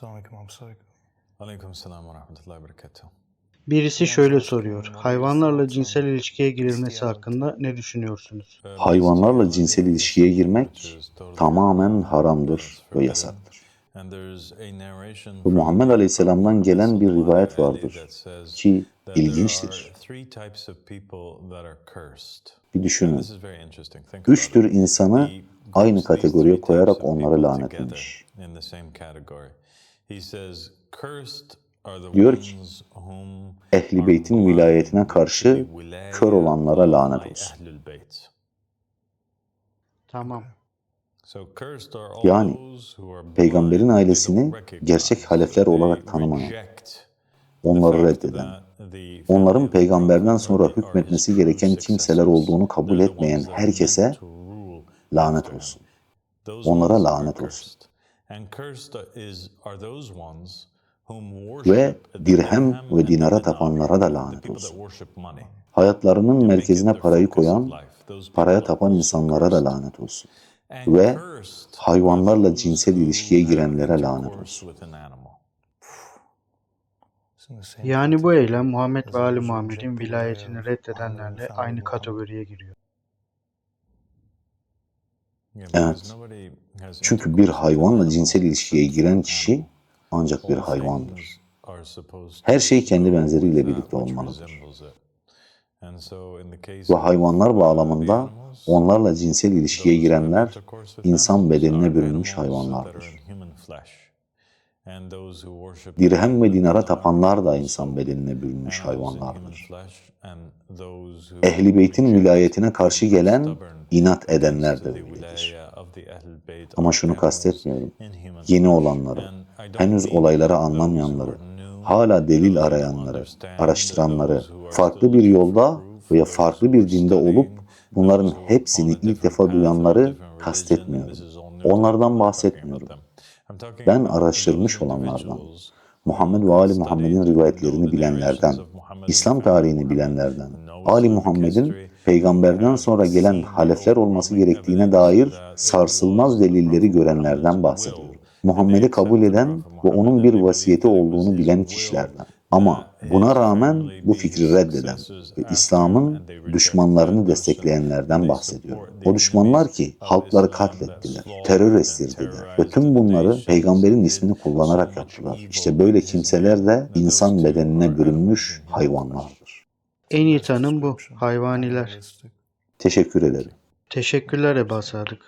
Selamünaleyküm abi. Selamünaleyküm. Aleyküm selam ve rahmetullahi ve berekatuhu. Birisi şöyle soruyor. Hayvanlarla cinsel ilişkiye girilmesi hakkında ne düşünüyorsunuz? Hayvanlarla cinsel ilişkiye girmek tamamen haramdır ve yasaktır. Bu Muhammed Aleyhisselam'dan gelen bir rivayet vardır ki ilginçtir. Bir düşünün. Üç tür insanı aynı kategoriye koyarak onları lanetlemiş. Diyor ki, Ehli beytin vilayetine karşı kör olanlara lanet olsun. Tamam. Yani peygamberin ailesini gerçek halefler olarak tanımayan, onları reddeden, onların peygamberden sonra hükmetmesi gereken kimseler olduğunu kabul etmeyen herkese lanet olsun. Onlara lanet olsun. Ve dirhem ve dinara tapanlara da lanet olsun. Hayatlarının merkezine parayı koyan, paraya tapan insanlara da lanet olsun. Ve hayvanlarla cinsel ilişkiye girenlere lanet olsun. Yani bu eylem Muhammed ve Ali Muhammed'in vilayetini reddedenlerle aynı kategoriye giriyor. Evet. Çünkü bir hayvanla cinsel ilişkiye giren kişi ancak bir hayvandır. Her şey kendi benzeriyle birlikte olmalıdır. Ve hayvanlar bağlamında onlarla cinsel ilişkiye girenler insan bedenine bürünmüş hayvanlardır. Dirhem ve dinara tapanlar da insan bedenine bürünmüş hayvanlardır. Ehli beytin vilayetine karşı gelen inat edenler de öyledir. Ama şunu kastetmiyorum. Yeni olanları, henüz olayları anlamayanları, hala delil arayanları, araştıranları, farklı bir yolda veya farklı bir dinde olup bunların hepsini ilk defa duyanları kastetmiyorum. Onlardan bahsetmiyorum. Ben araştırmış olanlardan, Muhammed ve Ali Muhammed'in rivayetlerini bilenlerden, İslam tarihini bilenlerden, Ali Muhammed'in peygamberden sonra gelen halefler olması gerektiğine dair sarsılmaz delilleri görenlerden bahsediyorum. Muhammed'i kabul eden ve onun bir vasiyeti olduğunu bilen kişilerden. Ama buna rağmen bu fikri reddeden ve İslam'ın düşmanlarını destekleyenlerden bahsediyorum. O düşmanlar ki halkları katlettiler, terör estirdiler ve tüm bunları peygamberin ismini kullanarak yaptılar. İşte böyle kimseler de insan bedenine bürünmüş hayvanlardır. En iyi tanım bu. Hayvaniler. Teşekkür ederim. Teşekkürler Eba Sadık.